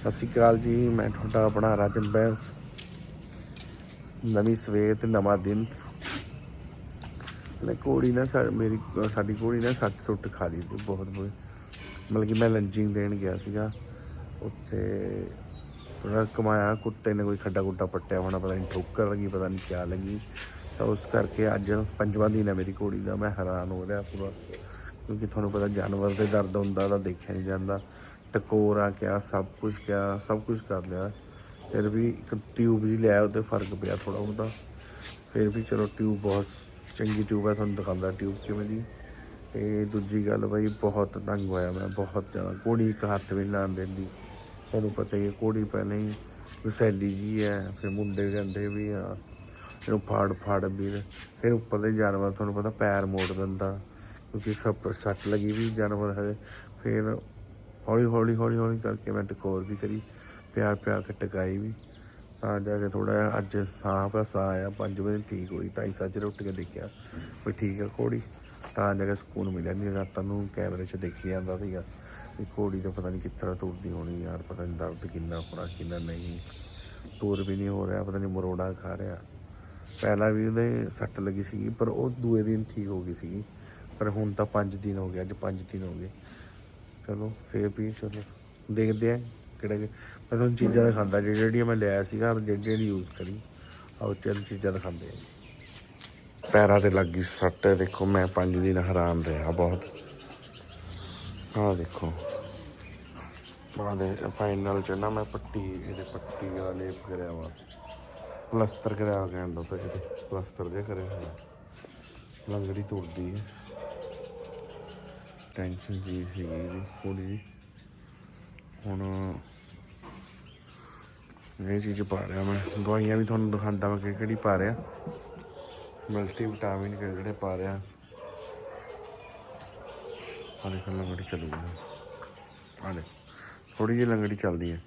ਸਤਿ ਸ਼੍ਰੀ ਅਕਾਲ ਜੀ, ਮੈਂ ਤੁਹਾਡਾ ਆਪਣਾ ਰਾਜਨ ਬੈਂਸ। ਨਵੀਂ ਸਵੇਰ ਤੇ ਨਵਾਂ ਦਿਨ। ਲੈ ਕੋੜੀ ਨਾ ਸਾ- ਮੇਰੀ, ਸਾਡੀ ਕੋੜੀ ਨੇ ਸੱਟ ਸੁੱਟ ਖਾ ਲਈ ਤੇ ਬਹੁਤ ਮਤਲਬ ਕਿ ਮੈਂ ਲੰਚਿੰਗ ਦੇਣ ਗਿਆ ਸੀਗਾ। ਉੱਥੇ ਥੋੜਾ ਕਮਾਇਆ, ਕੁੱਤੇ ਨੇ ਕੋਈ ਖੱਡਾ ਕੁੱਟਾ ਪੱਟਿਆ ਹੋਣਾ, ਪਤਾ ਨਹੀਂ ਠੋਕਰ ਲੱਗੀ, ਪਤਾ ਨਹੀਂ ਕਿਆ ਲੱਗੀ। ਤਾਂ ਉਸ ਕਰਕੇ ਅੱਜ ਪੰਜਵਾਂ ਦਿਨ ਹੈ ਮੇਰੀ ਕੋੜੀ ਦਾ, ਮੈਂ ਹੈਰਾਨ ਹੋ ਰਿਹਾ ਪੂਰਾ। ਕਿਉਂਕਿ ਤੁਹਾਨੂੰ ਪਤਾ ਜਾਨਵਰ ਦੇ ਦਰਦ ਹੁੰਦਾ ਤਾਂ ਦੇਖਿਆ ਨਹੀਂ ਜਾਂਦਾ। ਟਕੋਰਾ ਕਿਆ, ਸਭ ਕੁਝ ਕਿਆ, ਸਭ ਕੁਝ ਕਰ ਲਿਆ। ਫਿਰ ਵੀ ਇੱਕ ਟਿਊਬ ਜੀ ਲਿਆ ਉਹਦੇ ਫ਼ਰਕ ਪਿਆ ਥੋੜਾ ਬਹੁਤਾ। ਫਿਰ ਵੀ ਚਲੋ ਟਿਊਬ ਬਹੁਤ ਚੰਗੀ ਟਿਊਬ ਹੈ ਤੁਹਾਨੂੰ ਦਿਖਾਉਂਦਾ ਟਿਊਬ ਕਿਵੇਂ ਦੀ। ਤੇ ਦੂਜੀ ਗੱਲ ਬਈ, ਬਹੁਤ ਤੰਗ ਹੋਇਆ ਮੈਂ ਬਹੁਤ ਜ਼ਿਆਦਾ। ਕੋੜੀ ਇੱਕ ਹੱਥ ਵੀ ਨੀ ਲਾਉਣ ਦਿੰਦੀ। ਤੁਹਾਨੂੰ ਪਤਾ ਹੀ ਹੈ ਕੋੜੀ ਪਹਿਲਾਂ ਹੀ ਵਿਸੈਲੀ ਜੀ ਹੈ ਫਿਰ ਮੁੰਡੇ ਕਹਿੰਦੇ ਵੀ ਆ, ਇਹਨੂੰ ਫਾੜ ਫਾੜ ਵੀਰ ਫਿਰ ਉੱਪਰ ਦੇ ਜਾਨਵਰ, ਤੁਹਾਨੂੰ ਪਤਾ ਪੈਰ ਮੋੜ ਦਿੰਦਾ, ਕਿਉਂਕਿ ਸਭ ਸੱਟ ਲੱਗੀ ਵੀ ਜਾਨਵਰ ਹੈ ਫਿਰ ਹੌਲੀ ਹੌਲੀ ਹੌਲੀ ਹੌਲੀ ਕਰਕੇ ਮੈਂ ਟਕੋਰ ਵੀ ਕਰੀ, ਪਿਆਰ ਪਿਆਰ ਕੇ ਟਕਾਈ ਵੀ। ਤਾਂ ਜਾ ਕੇ ਥੋੜਾ ਜਿਹਾ ਅੱਜ ਸਾਹ ਦਾ ਸਾਹ ਆਇਆ 5 ਵਜੇ ਠੀਕ ਹੋਈ, ਢਾਈ ਸੱਜਰੇ ਉੱਠ ਕੇ ਦੇਖਿਆ ਵੀ ਠੀਕ ਹੈ ਘੋੜੀ। ਤਾਂ ਜਾ ਕੇ ਸਕੂਨ ਮਿਲਿਆ ਨਹੀਂ ਰਾਤਾਂ ਨੂੰ ਕੈਮਰੇ 'ਚ ਦੇਖੀ ਜਾਂਦਾ ਸੀਗਾ ਵੀ ਘੋੜੀ ਤਾਂ ਪਤਾ ਨਹੀਂ ਕਿਸ ਤਰ੍ਹਾਂ ਤੁਰਦੀ ਹੋਣੀ ਯਾਰ, ਪਤਾ ਨਹੀਂ ਦਰਦ ਕਿੰਨਾ ਹੋਣਾ, ਕਿੰਨਾ ਨਹੀਂ। ਤੁਰ ਵੀ ਨਹੀਂ ਹੋ ਰਿਹਾ, ਪਤਾ ਨਹੀਂ ਮਰੋੜਾ ਖਾ ਰਿਹਾ। ਪਹਿਲਾਂ ਵੀ ਉਹਦੇ ਸੱਟ ਲੱਗੀ ਸੀਗੀ, ਪਰ ਉਹ ਦੂਏ ਦਿਨ ਠੀਕ ਹੋ ਗਈ ਸੀਗੀ। ਪਰ ਹੁਣ ਤਾਂ 5 ਦਿਨ ਹੋ ਗਏ, ਅੱਜ 5 ਦਿਨ ਹੋ ਗਏ। ਚਲੋ ਫੇਰ ਵੀ ਚਲੋ, ਦੇਖਦੇ ਆ ਕਿਹੜਾ ਕਿ ਮੈਂ ਤੁਹਾਨੂੰ ਚੀਜ਼ਾਂ ਦਿਖਾਉਂਦਾ ਜਿਹੜੀ ਜਿਹੜੀਆਂ ਮੈਂ ਲਿਆ ਸੀਗਾ ਜਿਹੜੀ ਜਿਹੜੀ ਯੂਜ਼ ਕਰੀ ਆਓ ਚੱਲ ਚੀਜ਼ਾਂ ਦਿਖਾਉਂਦੇ ਆ ਪੈਰਾਂ ਤੇ ਲੱਗੀ ਸੱਟ, ਦੇਖੋ ਮੈਂ 5 ਦਿਨ ਹੈਰਾਨ ਰਿਹਾ ਬਹੁਤ। ਆਹ ਦੇਖੋ। ਆਹ ਦੇ ਫਾਈਨਲ ਚ ਨਾ ਮੈਂ ਪੱਟੀ, ਇਹਦੇ ਪੱਟੀ ਵਾਲਾ ਲੇਪ ਕਰਿਆ ਵਾ। ਪਲਸਤਰ ਕਰਿਆ ਗਿਆ ਹੁੰਦਾ ਤਾਂ ਕਿਤੇ ਪਲਸਤਰ ਜੇ ਕਰਿਆ ਹੋਇਆ। ਲੰਗੜੀ ਤੁਰਦੀ ਹੈ। ਟੈਨਸ਼ਨ ਜੀ ਸੀਗੀ ਥੋੜੀ ਹੁਣ ਇਹ ਚੀਜ਼ ਪਾ ਰਿਹਾ ਮੈਂ। ਦਵਾਈਆਂ ਵੀ ਤੁਹਾਨੂੰ ਦਿਖਾਉਂਦਾ ਮੈਂ ਕਿਹੜੀ ਕਿਹੜੀ ਪਾ ਰਿਹਾ। ਮਲਟੀ ਵਿਟਾਮਿਨ ਕਿਹੜੇ ਕਿਹੜੇ ਪਾ ਰਿਹਾ। ਆ ਦੇਖ ਲੰਗੜੀ ਚੱਲੂਗੀ ਆ। ਦੇ ਥੋੜੀ ਜਿਹੀ ਲੰਗੜੀ ਚੱਲਦੀ ਹੈ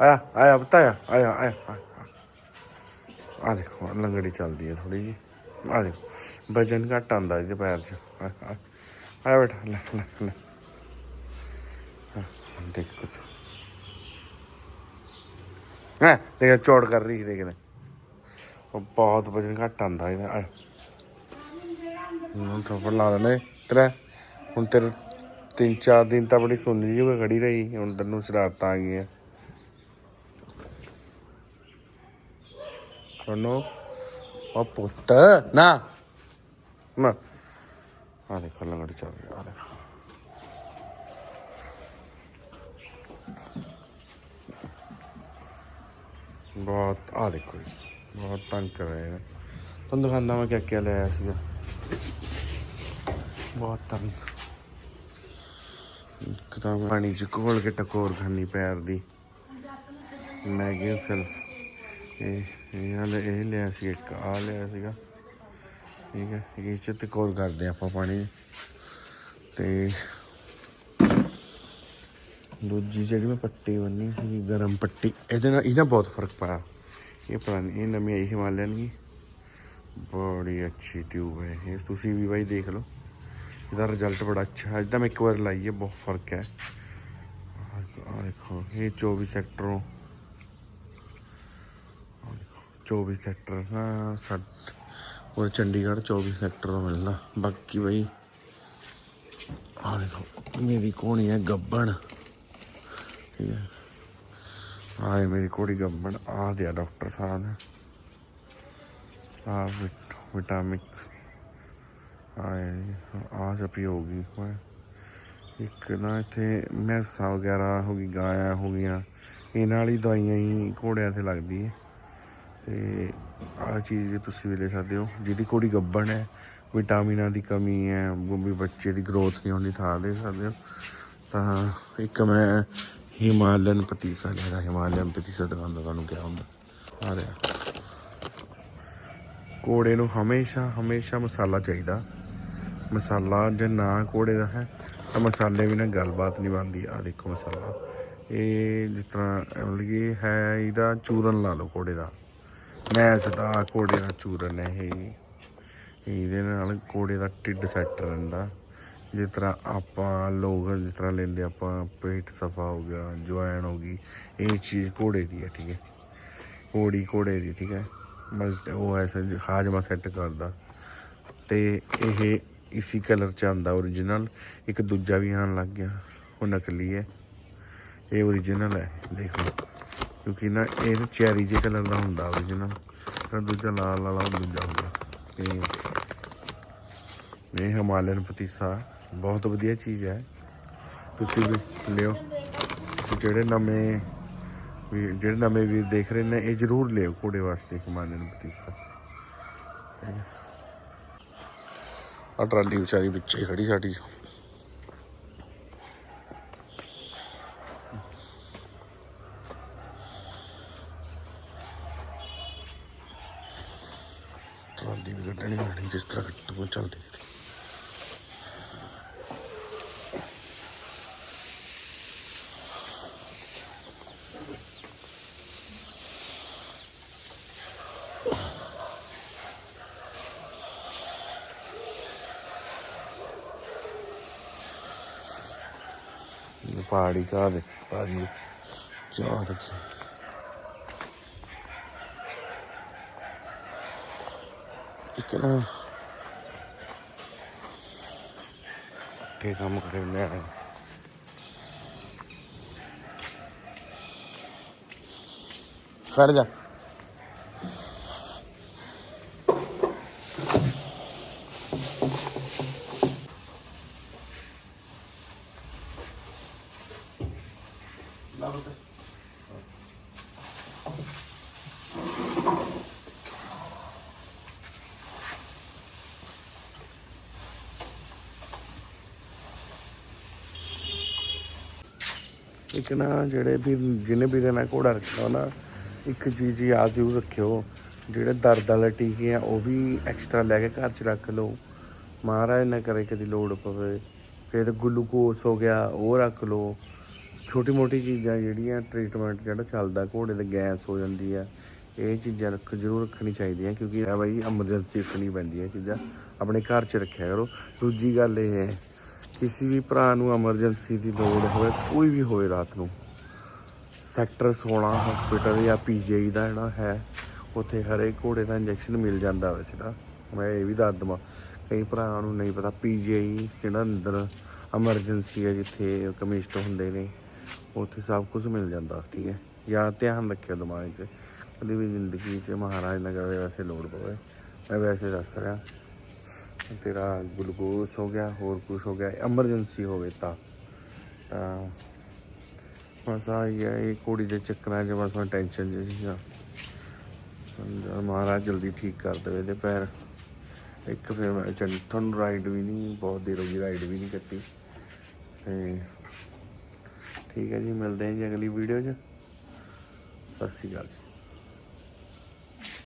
ਆਇਆ ਆਇਆ ਬਤਾਇਆ ਆਇਆ ਆਇਆ ਆਇਆ। ਆ ਦੇਖੋ ਲੰਗੜੀ ਚੱਲਦੀ ਹੈ ਥੋੜੀ ਜਿਹੀ। ਆ ਦੇਖੋ, ਵਜਨ ਘੱਟ ਆਉਂਦਾ ਇਹਦੇ ਪੈਰ 'ਚ। ਆ, ਆ- ਲੈ ਲੈ ਲੈ। ਦੇਖ ਕੁਛ। ਹੈ, ਦੇਖ, ਚੌੜ ਕਰ ਰਹੀ ਦੇਖ ਉਹ ਬਹੁਤ ਵਜਨ ਘੱਟ ਆਉਂਦਾ ਇਹਦਾ, ਆ। ਹੁਣ ਲਾ ਦੇਣਾ ਤੇਰਾ, ਹੁਣ ਤੇਰੇ ਤਿੰਨ ਚਾਰ ਦਿਨ ਤਾਂ ਬੜੀ ਸੁੰਨੀ ਜਿਹੀ ਹੋ ਖੜੀ ਰਹੀ, ਹੁਣ ਤੈਨੂੰ ਸ਼ਰਾਰਤਾਂ ਆ ਗਈਆਂ। ਕਨੋ ਉਹ ਪੁੱਤ। ਨਾ। ਨਾ ਆ ਦੇਖੋ ਲੰਗੜੀ ਚੱਲ ਰਹੀ ਆ ਦੇਖੋ। ਬਹੁਤ ਆ ਦੇਖੋ ਜੀ ਬਹੁਤ ਤੰਗ ਕਰ ਰਹੇ ਨੇ ਤੁਹਾਨੂੰ ਦਿਖਾਉਂਦਾ ਮੈਂ ਕਿਆ ਕਿਆ ਲਿਆ ਸੀਗਾ। ਬਹੁਤ ਤੰਗ। ਮੈਂ ਪਾਣੀ ਚ ਘੋਲ ਕੇ ਟਕੋਰ ਖਾਨੀ ਪੈਰ ਦੀ। ਮੈਗੀ ਸਿਰਫ ਇਹ ਇਹ ਵਾਲਾ ਇਹ ਲਿਆ ਸੀ, ਇੱਕ ਆ ਲਿਆ ਸੀਗਾ। ਠੀਕ ਹੈ, ਇਹ ਚ ਟਕੋਰ ਕਰਦੇ ਆਪਾਂ ਪਾਣੀ। 'ਚ। ਤੇ ਦੂਜੀ ਜਿਹੜੀ ਮੈਂ ਪੱਟੀ ਬੰਨੀ ਸੀ ਗਰਮ ਪੱਟੀ, ਇਹਦੇ ਨਾਲ ਇਹਨਾਂ ਬਹੁਤ ਫ਼ਰਕ ਪਾਇਆ। ਇਹ ਪਤਾ ਨਹੀਂ ਇਹ ਨਵੀਂ ਆਈ ਹਿਮਾਲਿਅਨ ਦੀ। ਬੜੀ ਅੱਛੀ ਟਿਊਬ ਹੈ ਇਹ, ਤੁਸੀਂ ਵੀ ਬਾਈ ਦੇਖ ਲਓ। ਇਹਦਾ ਰਿਜ਼ਲਟ ਬੜਾ ਅੱਛਾ ਹੈ ਜਿੱਦਾਂ ਮੈਂ ਇੱਕ ਵਾਰ ਲਾਈ ਹੈ, ਬਹੁਤ ਫ਼ਰਕ ਹੈ। ਆਹ ਦੇਖੋ, ਇਹ 24 ਸੈਕਟਰੋਂ 24 ਸੈਕਟਰ, ਹਾਂ ਸੱਤ ਉਹ ਚੰਡੀਗੜ੍ਹ 24 ਸੈਕਟਰ ਤੋਂ ਮਿਲਦਾ ਬਾਕੀ ਬਈ, ਆਹ ਦੇਖੋ, ਮੇਰੀ ਕੋਣੀ ਹੈ ਗੱਬਣ। ਠੀਕ ਹੈ। ਆਏ ਮੇਰੀ ਕੋੜੀ ਗੱਬਣ ਆ ਦਿਆ ਡਾਕਟਰ ਸਾਹਿਬ ਨੇ। ਆਹ ਵਿਟ- ਵਿਟਾਮਿਕ ਆਏ ਆ ਜਪੀ ਹੋਗੀ ਹੋਏ ਇੱਕ ਨਾ ਇੱਥੇ ਮੈਸਾਂ ਵਗੈਰਾ ਹੋ ਗਈ, ਗਾਇਆ ਹੋ ਗਈਆਂ। ਇਹਨਾਂ ਵਾਲੀ ਦਵਾਈਆਂ ਹੀ ਘੋੜਿਆਂ ਤੇ ਲੱਗਦੀ ਹੈ ਤੇ ਆਹ ਚੀਜ਼ ਤੁਸੀਂ ਵੀ ਲੈ ਸਕਦੇ ਹੋ, ਜਿਹਦੀ ਘੋੜੀ ਗੱਬਣ ਹੈ, ਵਿਟਾਮਿਨਾਂ ਦੀ ਕਮੀ ਹੈ ਵੀ ਬੱਚੇ ਦੀ ਗਰੋਥ ਨਹੀਂ ਹੁੰਦੀ ਥਾਂ ਲੈ ਸਕਦੇ ਹੋ, ਤਾਂ ਇੱਕ ਮੈਂ ਹਿਮਾਲਯਨ ਪਤੀਸਾ ਲੈਦਾ ਹਿਮਾਲਯਨ ਪਤੀਸਾ ਦੁਕਾਨ ਦਾ ਤੁਹਾਨੂੰ ਕਿਹਾ ਹੁੰਦਾ। ਆ ਰਿਹਾ। ਕੋੜੇ ਨੂੰ ਹਮੇਸ਼ਾ ਹਮੇਸ਼ਾ ਮਸਾਲਾ ਚਾਹੀਦਾ। ਮਸਾਲਾ ਜੇ ਨਾ ਕੋੜੇ ਦਾ ਹੈ, ਤਾਂ ਮਸਾਲੇ ਬਿਨਾਂ ਗੱਲਬਾਤ ਨਹੀਂ ਬਣਦੀ। ਆ ਦੇਖੋ ਮਸਾਲਾ। ਇਹ ਜਿਸ ਤਰ੍ਹਾਂ, ਮਤਲਬ ਕਿ ਹੈ, ਇਹਦਾ ਚੂਰਨ ਲਾ ਲਓ ਕੋੜੇ ਦਾ। ਮੈਂ ਸਦਾ ਘੋੜੇ ਦਾ ਚੂਰਨ ਹੈ, ਇਹ ਇਹਦੇ ਨਾਲ ਘੋੜੇ ਦਾ ਢਿੱਡ ਸੈੱਟ ਰਹਿੰਦਾ। ਜਿਸ ਤਰ੍ਹਾਂ ਆਪਾਂ ਲੋਕ, ਜਿਸ ਤਰ੍ਹਾਂ ਲੈਂਦੇ ਆਪਾਂ ਪੇਟ ਸਫਾ ਹੋ ਗਿਆ ਜੁਆਇਨ ਹੋ ਗਈ, ਇਹ ਚੀਜ਼ ਘੋੜੇ ਦੀ ਹੈ, ਠੀਕ ਹੈ। ਘੋੜੀ ਘੋੜੇ ਦੀ, ਠੀਕ ਹੈ। ਬਸ ਉਹ ਐਸਾ ਹਾਜਮਾ ਸੈੱਟ ਕਰਦਾ। ਤੇ ਇਹ ਇਸੀ ਕਲਰ ਚ ਆਂਦਾ origignal ਇੱਕ ਦੂਜਾ ਵੀ ਆਉਣ ਲੱਗ ਗਿਆ, ਉਹ ਨਕਲੀ ਹੈ। ਇਹ origignal ਹੈ, ਦੇਖ ਲਓ। ਕਿਉਂਕਿ ਨਾ ਇਹ ਚੈਰੀ ਜੇ ਕਲਰ ਦਾ ਹੁੰਦਾ origignal ਤਾਂ ਦੂਜਾ ਲਾਲ ਵਾਲਾ ਦੂਜਾ ਹੁੰਦਾ। ਤੇ ਇਹ ਹਿਮਾਲਯਨ ਪਤੀਸਾ, ਬਹੁਤ ਵਧੀਆ ਚੀਜ਼ ਹੈ। ਤੁਸੀਂ ਵੀ ਲਿਓ। ਜਿਹੜੇ ਨਵੇਂ ਵੀ, ਜਿਹੜੇ ਨਵੇਂ ਵੀਰ ਦੇਖ ਰਹੇ ਨੇ, ਇਹ ਜ਼ਰੂਰ ਲਿਓ ਘੋੜੇ ਵਾਸਤੇ ਹਿਮਾਲਯਨ ਪਤੀਸਾ। ਆ ਟਰਾਲੀ ਵਿਚਾਰੀ ਵਿੱਚੇ ਖੜੀ ਸਾਡੀ। ਟਰਾਲੀ ਵੀ ਕੱਢਣੀ ਪੈਣੀ ਜਿਸ ਤਰ੍ਹਾਂ ਕੱਟੂ ਚੱਲਦੀ ਪਹਾੜੀ ਕਾ ਦੇ ਪਹਾੜੀ ਚਾਹ ਰੱਖੀ। ਇੱਕ ਨਾ ਤੇ ਕੰਮ ਕਰੇ ਮੈਂ ਇੱਕ ਨਾ ਜਿਹੜੇ ਵੀ, ਜਿਹਨੇ ਵੀਰੇ ਨਾਲ ਘੋੜਾ ਰੱਖਣਾ ਨਾ ਇੱਕ ਚੀਜ਼ ਯਾਦ ਜ਼ਰੂਰ ਰੱਖਿਓ, ਜਿਹੜੇ ਦਰਦ ਵਾਲੇ ਟੀਕੇ ਆ, ਉਹ ਵੀ ਐਕਸਟਰਾ ਲੈ ਕੇ ਘਰ 'ਚ ਰੱਖ ਲਓ। ਮਹਾਰਾਜ ਨਾ ਕਰੇ ਕਦੀ ਲੋੜ ਪਵੇ। ਫਿਰ ਗਲੂਕੋਸ ਹੋ ਗਿਆ, ਉਹ ਰੱਖ ਲਓ। ਛੋਟੀ ਮੋਟੀ ਚੀਜ਼ਾਂ ਜਿਹੜੀਆਂ ਟ੍ਰੀਟਮੈਂਟ ਜਿਹੜਾ ਚੱਲਦਾ, ਘੋੜੇ ਦੇ ਗੈਸ ਹੋ ਜਾਂਦੀ ਆ, ਇਹ ਚੀਜ਼ਾਂ ਰੱਖ, ਜ਼ਰੂਰ ਰੱਖਣੀ ਚਾਹੀਦੀਆਂ, ਕਿਉਂਕਿ ਇਹ ਬਈ ਐਮਰਜੈਂਸੀ ਰੱਖਣੀ ਪੈਂਦੀ ਹੈ ਚੀਜ਼ਾਂ। ਆਪਣੇ ਘਰ 'ਚ ਰੱਖਿਆ ਕਰੋ। ਦੂਜੀ ਗੱਲ ਇਹ ਹੈ ਕਿਸੇ ਵੀ ਭਰਾ ਨੂੰ ਐਮਰਜੈਂਸੀ ਦੀ ਲੋੜ ਹੋਵੇ, ਕੋਈ ਵੀ ਹੋਵੇ ਰਾਤ ਨੂੰ। ਸੈਕਟਰ 16 ਹਸਪੀਟਲ ਜਾਂ ਪੀਜੀਆਈ ਦਾ ਜਿਹੜਾ ਹੈ, ਉੱਥੇ ਹਰੇਕ ਘੋੜੇ ਦਾ ਇੰਜੈਕਸ਼ਨ ਮਿਲ ਜਾਂਦਾ ਵੈਸੇ ਤਾਂ ਮੈਂ ਇਹ ਵੀ ਦੱਸ ਦਵਾਂ, ਕਈ ਭਰਾਵਾਂ ਨੂੰ ਨਹੀਂ ਪਤਾ ਪੀਜੀਆਈ ਜਿਹੜਾ ਅੰਦਰ ਐਮਰਜੈਂਸੀ ਹੈ ਜਿੱਥੇ ਕਮਿਸ਼ਟ ਹੁੰਦੇ ਨੇ, ਉੱਥੇ ਸਭ ਕੁਝ ਮਿਲ ਜਾਂਦਾ, ਠੀਕ ਹੈ? ਜਾਂ ਧਿਆਨ ਰੱਖਿਓ ਦਿਮਾਗ 'ਚ, ਕਦੇ ਵੀ ਜ਼ਿੰਦਗੀ 'ਚ ਮਹਾਰਾਜ ਨਾ ਕਰੇ, ਵੈਸੇ ਲੋੜ ਪਵੇ। ਮੈਂ ਵੈਸੇ ਦੱਸ ਰਿਹਾ ਤੇਰਾ ਗਲੂਕੋਸ ਹੋ ਗਿਆ, ਹੋਰ ਕੁਝ ਹੋ ਗਿਆ, ਐਮਰਜੈਂਸੀ ਹੋਵੇ ਤਾਂ। ਤਾਂ ਬਸ ਆ ਹੀ ਹੈ, ਇਹ ਕੁੜੀ ਦੇ ਚੱਕਰਾਂ 'ਚ ਬਸ ਮੈਂ ਟੈਨਸ਼ਨ ਜਿਹੀ ਸੀਗਾ ਮਹਾਰਾਜ ਜਲਦੀ ਠੀਕ ਕਰ ਦੇਵੇ ਇਹਦੇ ਪੈਰ। ਇੱਕ ਫਿਰ ਮੈਂ ਚੱਲ ਤੁਹਾਨੂੰ ਰਾਈਡ ਵੀ ਨਹੀਂ, ਬਹੁਤ ਦੇਰ ਹੋ ਗਈ ਰਾਈਡ ਵੀ ਨਹੀਂ ਕੀਤੀ। ਤੇ ਠੀਕ ਹੈ ਜੀ, ਮਿਲਦੇ ਹਾਂ ਜੀ ਅਗਲੀ ਵੀਡੀਓ 'ਚ। ਸਤਿ ਸ਼੍ਰੀ ਅਕਾਲ ਜੀ।